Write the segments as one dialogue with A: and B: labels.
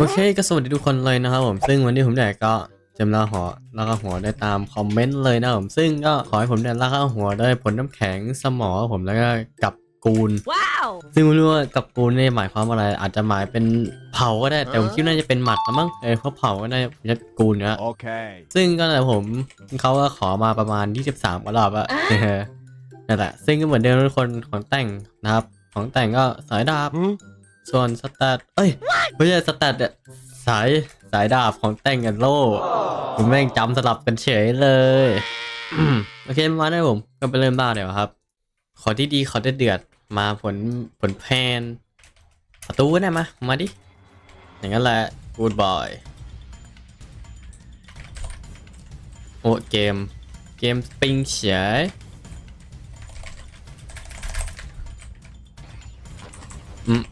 A: โอเคก็สวัสดีทุกคนเลยนะครับผมซึ่งวันนี้ผมอยากก็จำลาหัวแล้วก็หัวได้ตามคอมเมนต์เลยนะครับผมซึ่งก็ขอให้ผมเนี่ยลากหัวได้ผลน้ำแข็งสมอผมแล้วก็กับกูล
B: Wow!
A: ซึ่งไม่รู้ว่ากับกูลเนี่ยหมายความว่าอะไร อาจจะหมายเป็นเผาก็ได้แต่ผมคิดว่าน่าจะเป็นหมัดละมั้งเออเพราะเผาก็น่าจะกูลนะ
C: Okay.
A: ซึ่งก็นั่นแหละผมเขาก็ขอมาประมาณ 23กว่ารอบอะเออนั่นแหละซึ่งก็เหมือนเดิมทุกคนของแต่งนะครับ ของแต่งก็สายดาบ
C: Hmm?
A: ส่วนสแตทเอ้ยไม่ใช่สแตทอะสายสายดาบของแต่งกันโล่ผมแม่งจำสลับกันเฉยเลยโอเคมาได้ผมก็ไปเริ่มบ้าเดี๋ยวครับ ขอที่ดีขอได้เดือดมาผลผลแพนประตูก็ได้มามาดิ อย่างนั้นแหละ good boy โอ้เกม เกมปิงเฉยอืม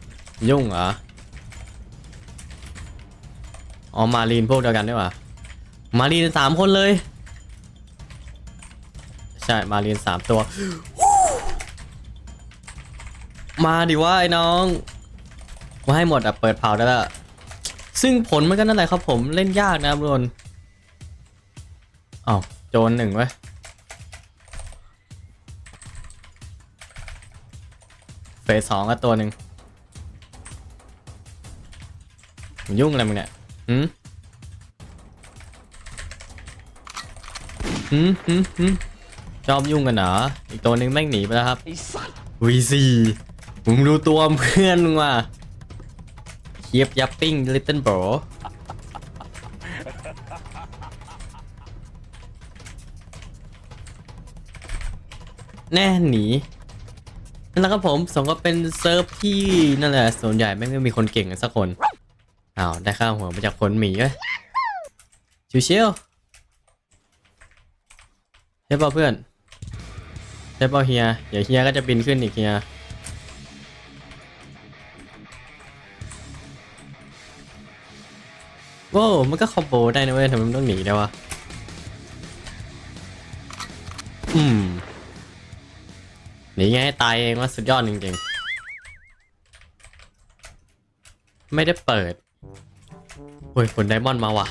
A: ยุ่งเหรออ๋อมารีนพวกเดียวกันด้วยวะมารีนสามคนเลย ใช่มารีนสามตัว มาดิว่าไอ้น้องมาให้หมดอะเปิดเผาได้ล้วซึ่งผลมันก็นั่นแหละครับผมเล่นยากนะครับทุกคนอ้าวโจรหนึ่งเว้เฟสสองก็ตัวหนึ่ง มึงยุ่งอะไรมึงเนี่ยหืมหืมหืมหืมชอบยุ่งกันเหรอ อีกตัวหนึ่งแม่งหนีไปแล้วครับวีซีมึงดูตัวเพื่อนมึงว่ะเคียบยับปิ้งลิตเติ้ลโบรแน่หนีนั่นแหละครับผมสองก็เป็นเซิร์ฟที่นั่นแหละส่วนใหญ่ไม่ไม่มีคนเก่งกันสักคน อ้าวได้ข้าวหัวมาจากคนหมีเว้ยชิวๆใช่ป่ะเพื่อนใช่ป่ะเฮียเดี๋ยวเฮียก็จะบินขึ้นอีกเฮียโว้วมันก็คอมโบได้นะเว้ยทำไมมันต้องหนีได้วะอืมหนีไงให้ตายเองว่าสุดยอดจริงๆ ไม่ได้เปิด โอ้ยผลไดมอนด์มาว่ะ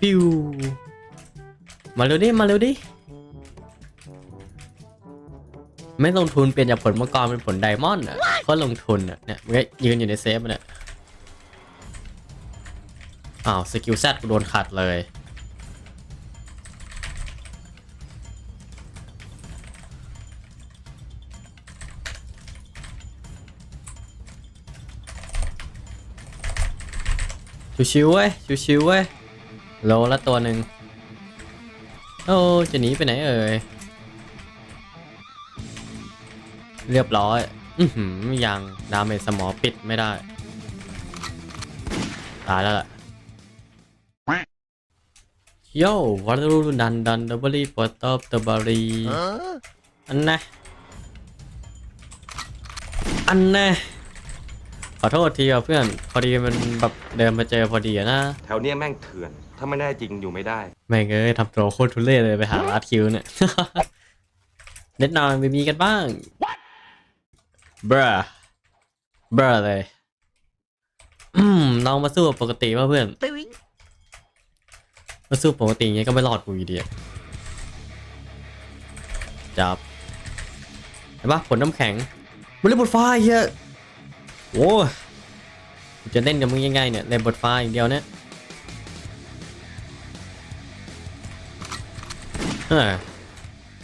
A: ปิวมาเร็วดิ มาเร็วดิ ไม่ลงทุนเปลี่ยนจากผลมังกรเป็นผลไดมอนด์อะก็ลงทุนอะเนี่ยยืนอยู่ในเซฟนเนี่ยอ้าวสกิลแซดโดนขัดเลย ชิวๆเว้ย ชิวๆเว้ย โลละตัวหนึ่งโอ้จะหนีไปไหนเอ่ย เรียบร้อย อือหือยัง ดาเมจสมอปิดไม่ได้ ตายแล้วล่ะโย่วัตรุดันดันดับเบิลปอตตอบดับเบิล
C: Huh?
A: อันนะอันนะข อโทษทีอะเพื่อน พอดีมันแบบเดินมาเจอพอดีอะนะ
D: แถวเนี้ยแม่งเถื่อน ถ้าไม่ได้จริงอยู่ไม่ได้
A: แม่งเอ้ยทำตัวโคตรทุเรศเลยไปหาลัดคิวเนี่ย เน็ตนอนไปมีกันบ้างเบรอเบรอเลย อืมลองมาสู้ปกติป่ะเพื่อน
B: Boing.
A: มาสู้ปกติอย่างเงี้ยก็ไม่รอดกูอยู่ดีอะจับเห็นปะผลน้ำแข็งมันเล่นบทฟ้าไอ้เฮีย โอ้ยกูจะเล่นกับมึงยังไงเนี่ยเล่นบทฟ้าอย่างเดียวเนี่ยเออ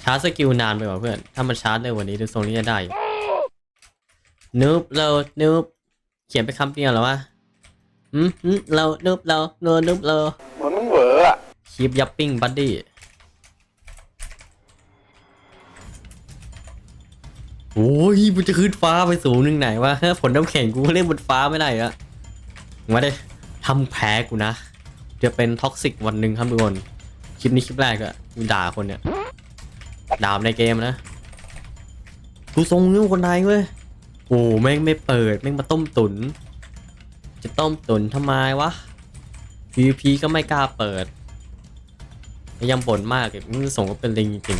A: ชาร์จสกิลนานไปกว่าเพื่อน ถ้ามันชาร์จเร็วกว่านี้ดูทรงนี้จะได้อยู่นูบเรานูบเขียนไปคำเดียวเหรอวะอืมอืมเรานูบเราโนนูบเรา
C: เหมือนมึงเหวออะ
A: คีบยับปิ้งบัดดี้ โอ้ยมันจะขึ้นฟ้าไปสูงนึงไหนวะผลน้ำแข็งกูเล่นบนฟ้าไม่ได้อะมาดิทำแพ้กูนะ จะเป็นท็อกซิกวันหนึ่งครับทุกคนคลิปนี้คลิปแรกอะกูด่าคนเนี่ยด่าในเกมนะกูทรงนิ้วคนไทยเว้ยโอ้แม่งไม่เปิดแม่งมาต้มตุน จะต้มตุนทำไมวะ PVP ก็ไม่กล้าเปิดยังบ่นมากอีกมึงส่งก็เป็นลิงจริง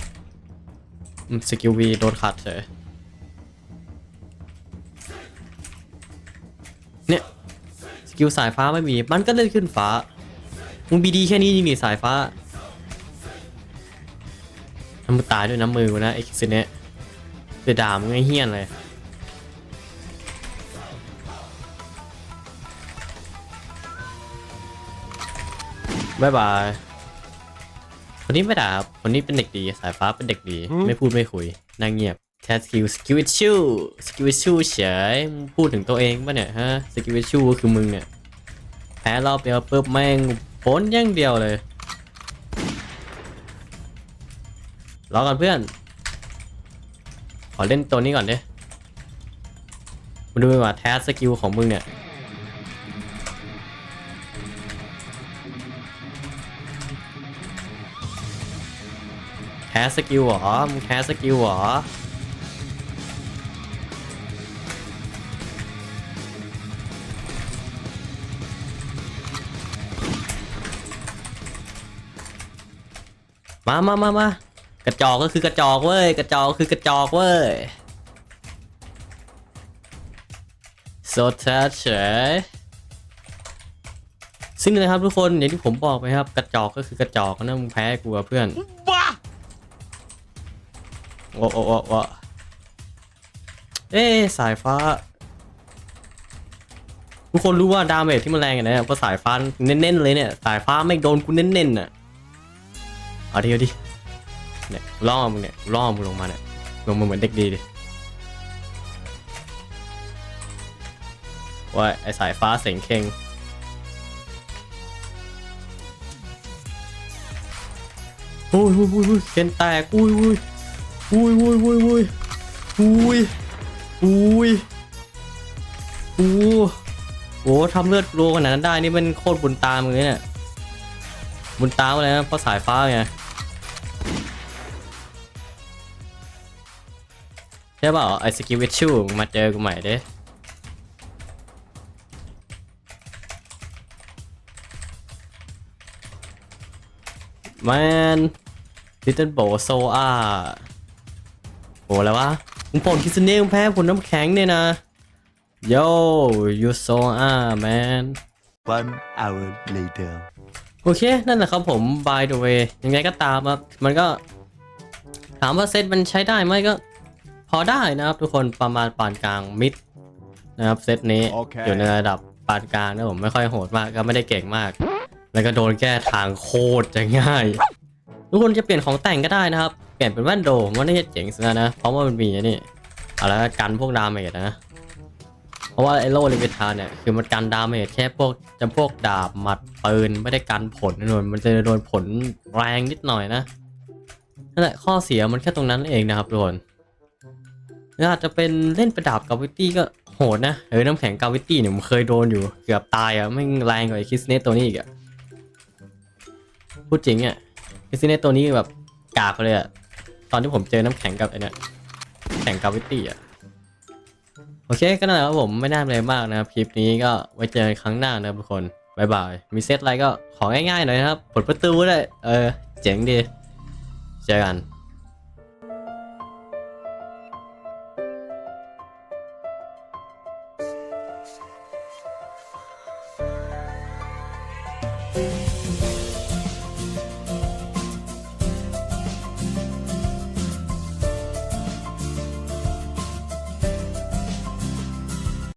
A: ๆสกิลวีโดนขัดเฉย กิลสายฟ้าไม่มี มันก็เลื่อนขึ้นฟ้า มึงบีดีแค่นี้จริงดิสายฟ้าทำมึงตายด้วยน้ำมือกูนะไอ้คิสเนะเดี๋ยวด่ามึงไอ้เฮี้ยนเลยบายบาย คนนี้ไม่ด่าครับคนนี้เป็นเด็กดี สายฟ้าเป็นเด็กดี ไม่พูดไม่คุยนั่งเงียบ แคสกิลสกิลวิชูสกิลวิชูเฉยพูดถึงตัวเองปะเนี่ยฮะสกิลวิชูคือมึงเนี่ยแพ้รอบเดียวปุ๊บแม่งพ้นย่างเดียวเลยรอกันเพื่อน ขอเล่นตัวนี้ก่อนดิมาดูว่าแทสสกิลของมึงเนี่ยแคสสกิลหรอ มึงแคสสกิลหรอ มามามามากระจอกก็คือกระจอกเว้ย กระจอกคือกระจอกเว้ยโซทัชเฉยซึ่งนะครับทุกคนอย่างที่ผมบอกไปครับ กระจอกก็คือกระจอกนะมึงแพ้กูอะเพื่อนโอ้โอ้โอ้โอ้เอ๊ะสายฟ้า ทุกคนรู้ว่าดาเมจที่มันแรงอย่างไรเพราะสายฟ้าเน้นๆเลยเนี่ย สายฟ้าไม่โดนกูเน้นๆน่ะ เอาดิเอาดิเนี่ยล่อมึงเนี่ยล่อมึงลงมาเนี่ยลงมาเหมือนเด็กดีดิว่าไอสายฟ้าเสียงเคงโอ้ยโอ้ยโอ้ยโอ้ยเคนแตกอุ้ยอุ้ยอุ้ยอุ้ยอุ้ยอุ้ยอุ้ยอุ้ยอู้โหทำเลือดรัวขนาดนั้นได้นี่มันโคตรบุญตามเลยเนี่ยบุญตามอะไรนะเพราะสายฟ้าไง ใช่เปล่าไอสกิวิชชูมาเจอกูใหม่เด้แมนลิตเติ้ลโบโซอาโอ้แล้ววะมึงผลคิสเน่มึงแพ้ผลน้ำแข็งเนี่ยนะโยยูโซอาแมน
C: One hour later
A: โอเค นั่นแหละครับผม by the way ยังไงก็ตามครับ มันก็ ถามว่าเซตมันใช้ได้ไหมก็ พอได้นะครับทุกคนประมาณปานกลางมิดนะครับเซตนี้
C: โอเค
A: อยู่ในระดับปานกลางนะผมไม่ค่อยโหดมากก็ไม่ได้เก่งมาก แล้วก็โดนแก้ทางโคตรจะง่าย ทุกคนจะเปลี่ยนของแต่งก็ได้นะครับ เปลี่ยนเป็นแว่นโดมว่านี่าจะเจ๋งสุดแล้วนะ เพราะว่ามันมีอันนี่เอาแล้วกันพวกดาเมจนะ เพราะว่าไอโลลิเวทาเนี่ยคือมันกันดาเมจแค่พวกจำพวกดาบหมัดปืนไม่ได้กันผลนะนนมันจะโดนผลแรงนิดหน่อยนะนั่นแหละข้อเสียมันแค่ตรงนั้นเองนะครับทุกคน ล้วอาจจะเป็นเล่นประดับกาวิตี้ก็โหดนะเออน้ำแข็งกาวิตี้เนี่ยผมเคยโดนอยู่เกือบตายอะไม่งแรงกว่าไอคิสเนสตัวนี้อีกอะพูดจริงอะคิสเนสตัวนี้แบบกากเลยอะตอนที่ผมเจอน้ำแข็งกับไอเนี่แข็งกาวิตี้อะโอเคก็นั่นแหละครับผมไม่น่าเลยมากนะครับคลิปนี้ก็ไว้เจอกันครั้งหน้านะครับทุกคนบายบายมีเซตอะไรก็ของ่ายๆหน่อยนะครับปลประตูได้เออเจ๋งดีเจอกัน
C: เ